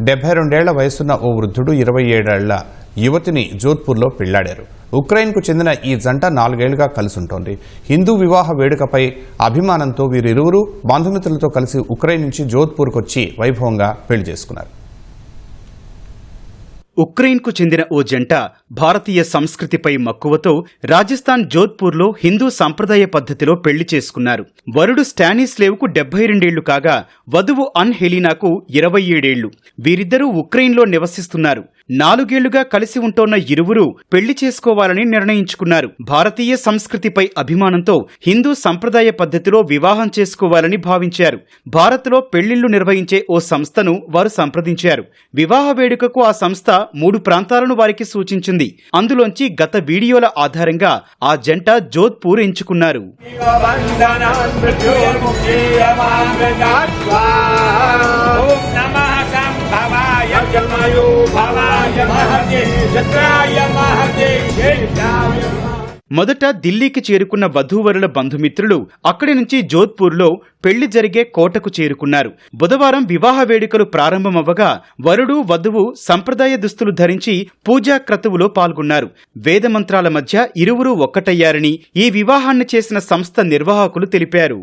డెబ్బై రెండేళ్ళ వయసున్న ఓ వృద్ధుడు ఇరవై ఏడేళ్ళ యువతిని జోధ్పూర్లో పెళ్ళాడారు. ఉక్రెయిన్కు చెందిన ఈ జంట నాలుగేళ్ళుగా కలిసుంటోంది. హిందూ వివాహ వేడుకపై అభిమానంతో వీరిరువురు బంధుమిత్రులతో కలిసి ఉక్రెయిన్ నుంచి జోధ్పూర్కు వచ్చి వైభవంగా పెళ్ళి చేసుకున్నారు. ఉక్రెయిన్కు చెందిన ఓ జంట భారతీయ సంస్కృతిపై మక్కువతో రాజస్థాన్ జోధ్పూర్లో హిందూ సంప్రదాయ పద్ధతిలో పెళ్ళి చేసుకున్నారు. వరుడు స్టానిస్లేవ్కు డెబ్బై రెండేళ్ళు కాగా వధువు అన్ హెలీనాకు ఇరవై ఏడేళ్ళు. వీరిద్దరూ ఉక్రెయిన్లో నివసిస్తున్నారు. నాలుగేళ్ళుగా కలిసి ఉంటోన్న ఇరువురు పెళ్ళి చేసుకోవాలని నిర్ణయించుకున్నారు. భారతీయ సంస్కృతిపై అభిమానంతో హిందూ సంప్రదాయ పద్ధతిలో వివాహం చేసుకోవాలని భావించారు. భారత్లో పెళ్ళిళ్ళు నిర్వహించే ఓ సంస్థను వారు సంప్రదించారు. వివాహ వేడుకకు ఆ సంస్థ మూడు ప్రాంతాలను వారికి సూచించింది. అందులోంచి గత వీడియోల ఆధారంగా ఆ జంట జోధ్పూర్ ఎంచుకున్నారు. భవాయ మొదట ఢిల్లీకి చేరుకున్న వధూవరుల బంధుమిత్రులు అక్కడి నుంచి జోధ్పూర్లో పెళ్ళి జరిగే కోటకు చేరుకున్నారు. బుధవారం వివాహ వేడుకలు ప్రారంభమవ్వగా వరుడు వధువు సంప్రదాయ దుస్తులు ధరించి పూజా క్రతువులో పాల్గొన్నారు. వేదమంత్రాల మధ్య ఇరువురు ఒక్కటయ్యారని ఈ వివాహాన్ని చేసిన సంస్థ నిర్వాహకులు తెలిపారు.